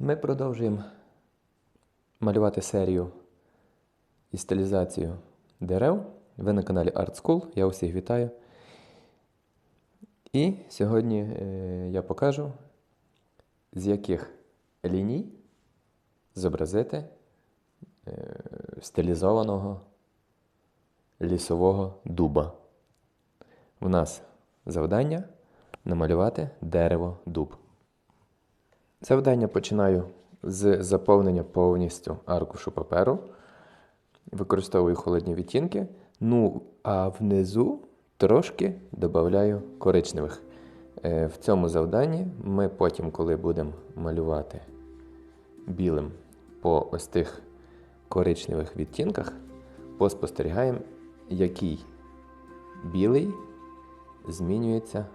Ми продовжуємо малювати серію і стилізацію дерев. Ви на каналі Art School. Я усіх вітаю. І сьогодні е, я покажу, з яких ліній зобразити е, стилізованого лісового дуба. У нас завдання намалювати дерево дуб. Завдання починаю з заповнення повністю аркушу паперу. Використовую холодні відтінки. Ну, а внизу трошки додаю коричневих. Е, В цьому завданні ми потім, коли будемо малювати білим по ось тих коричневих відтінках, поспостерігаємо, який білий змінюється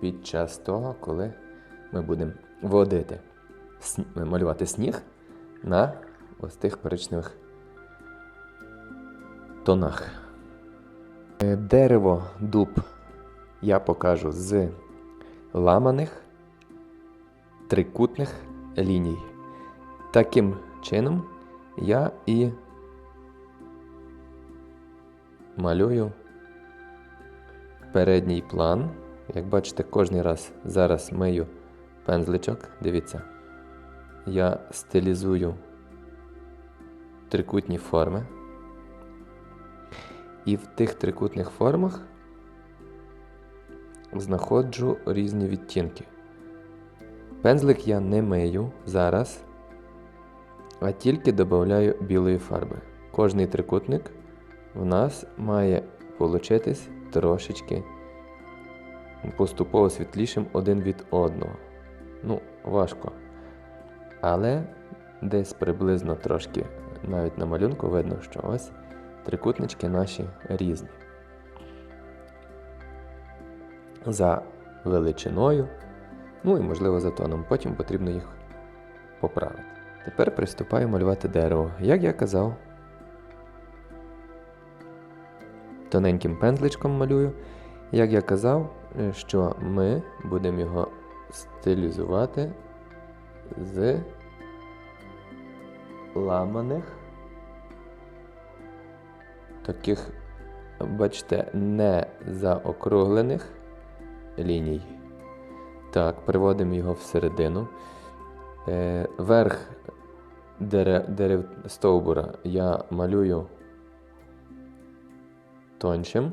під час того, коли ми будемо водити, малювати сніг на ось тих коричневих тонах. Е, Дерево дуб я покажу з ламаних трикутних ліній. Таким чином я і малюю передній план. Як бачите, кожен раз зараз мию пензличок. Дивіться, я стилізую трикутні форми. І в тих трикутних формах знаходжу різні відтінки. Пензлик я не мию зараз, а тільки додаю білої фарби. Кожний трикутник в нас має получитись трошечки поступово світлішим один від одного. Ну, важко. Але десь приблизно трошки навіть на малюнку видно, що ось трикутнички наші різні. За величиною, ну і можливо за тоном. Потім потрібно їх поправити. Тепер приступаю малювати дерево. Як я казав, тоненьким пензличком малюю. Як я казав, е, що ми будемо його стилізувати з ламаних таких, бачите, не заокруглених ліній. Так, приводимо його всередину. Е, верх дерев, дерев стовбура я малюю тоншим,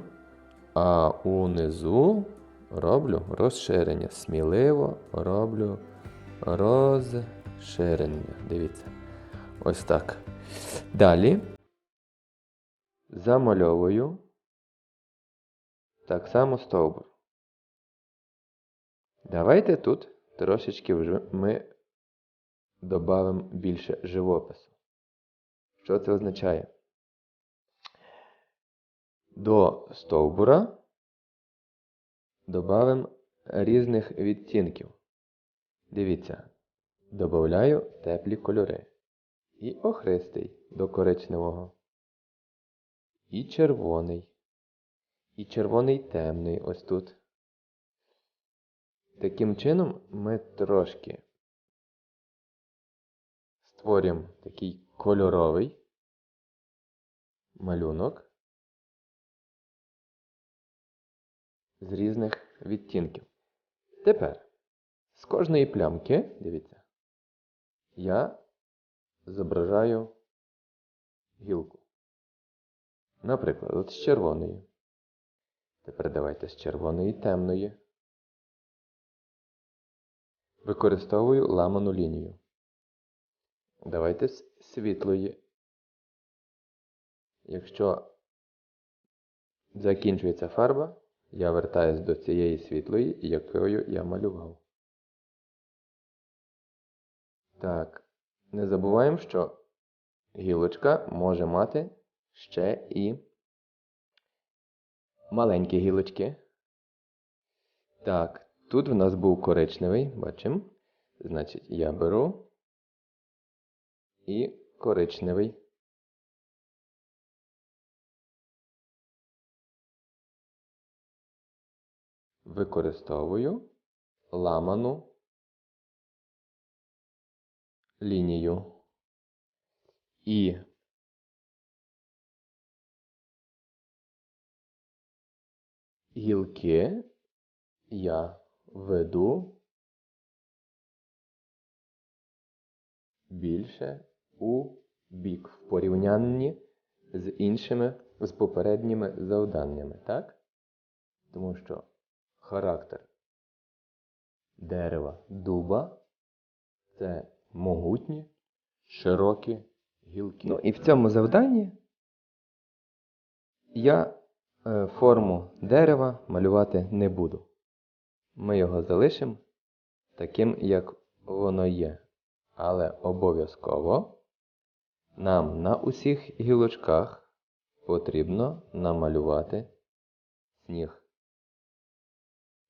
а унизу роблю розширення. Сміливо роблю розширення. Дивіться. Ось так. Далі замальовую так само стовбур. Давайте тут трошечки вже ми додамо більше живопису. Що це означає? До стовбура додамо різних відтінків. Дивіться, додаю теплі кольори. І охристий до коричневого. І червоний. І червоний темний ось тут. Таким чином ми трошки створюємо такий кольоровий малюнок з різних відтінків. Тепер з кожної плямки, дивіться, я зображаю гілку. Наприклад, от з червоної. Тепер давайте з червоної темної. Використовую ламану лінію. Давайте з світлої. Якщо закінчується фарба, я вертаюсь до цієї світлої, якою я малював. Так, не забуваємо, що гілочка може мати ще і маленькі гілочки. Так, тут в нас був коричневий, бачимо. Значить, я беру і коричневий. Використовую ламану лінію. І гілки я веду більше у бік в порівнянні з іншими, з попередніми завданнями, так? Тому що характер дерева дуба це могутні, широкі гілки. Ну і в цьому завданні я е, форму дерева малювати не буду. Ми його залишимо таким, як воно є. Але обов'язково нам на усіх гілочках потрібно намалювати сніг.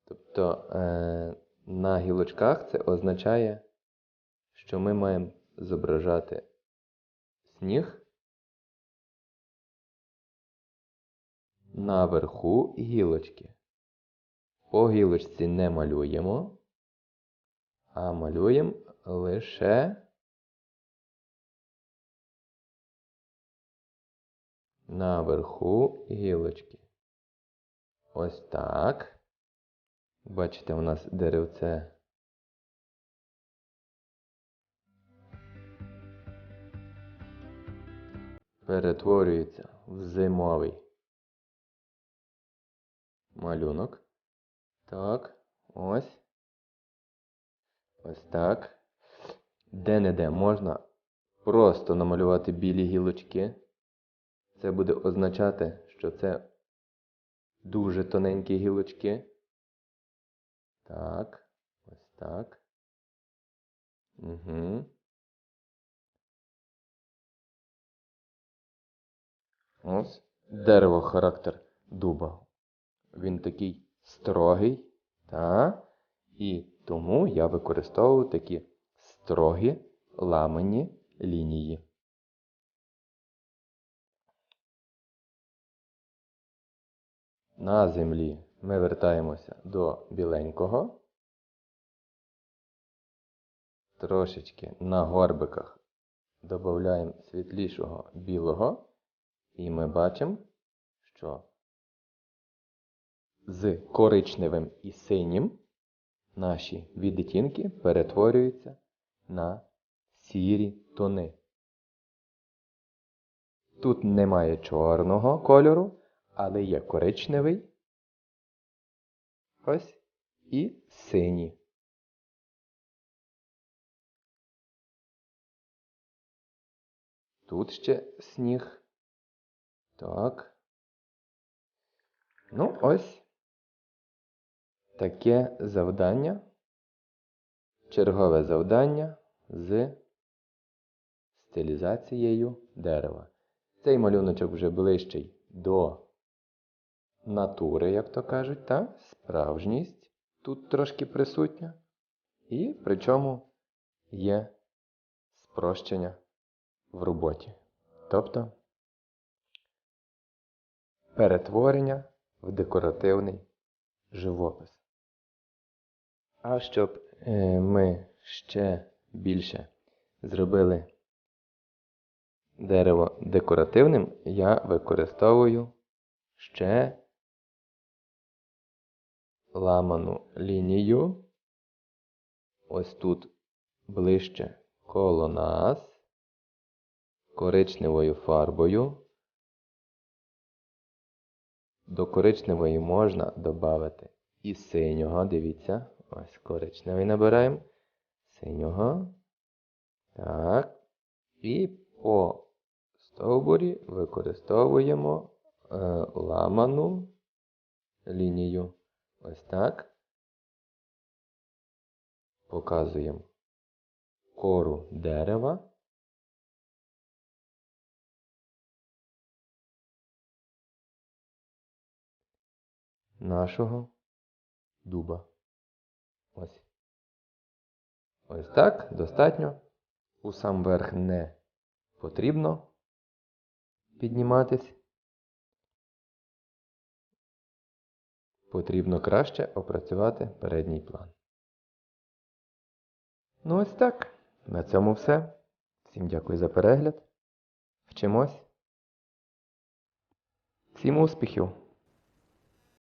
Тобто е, на гілочках це означає, що ми маємо зображати сніг наверху гілочки. По гілочці не малюємо, а малюємо лише наверху гілочки. Ось так. Бачите, у нас деревце. Перетворюється в зимовий малюнок. Так, ось. Ось так. Де-не-де можна просто намалювати білі гілочки. Це буде означати, що це дуже тоненькі гілочки. Так, ось так. Угу. Ось дерево характер дуба. Він такий строгий, та? І тому я використовую такі строгі ламані лінії. На землі ми вертаємося до біленького. Трошечки на горбиках додаємо світлішого білого. І ми бачимо, що з коричневим і синім наші відтінки перетворюються на сірі тони. Тут немає чорного кольору, але є коричневий. Ось і синій. Тут ще сніг. Так. Ну, ось таке завдання. Чергове завдання з стилізацією дерева. Цей малюночок вже ближчий до натури, як то кажуть, та справжність тут трошки присутня. І причому є спрощення в роботі. Тобто перетворення в декоративний живопис. А щоб е, ми ще більше зробили дерево декоративним, я використовую ще ламану лінію. Ось тут ближче коло нас коричневою фарбою. До коричневої можна додати і синього, дивіться, ось коричневий набираємо, синього. Так. І по стовбурі використовуємо е, ламану лінію. Ось так. Показуємо кору дерева. нашого дуба. Ось. Ось так, достатньо. У сам верх не потрібно підніматись. Потрібно краще опрацювати передній план. Ну ось так. На цьому все. Всім дякую за перегляд. Вчимось. Всім успіхів!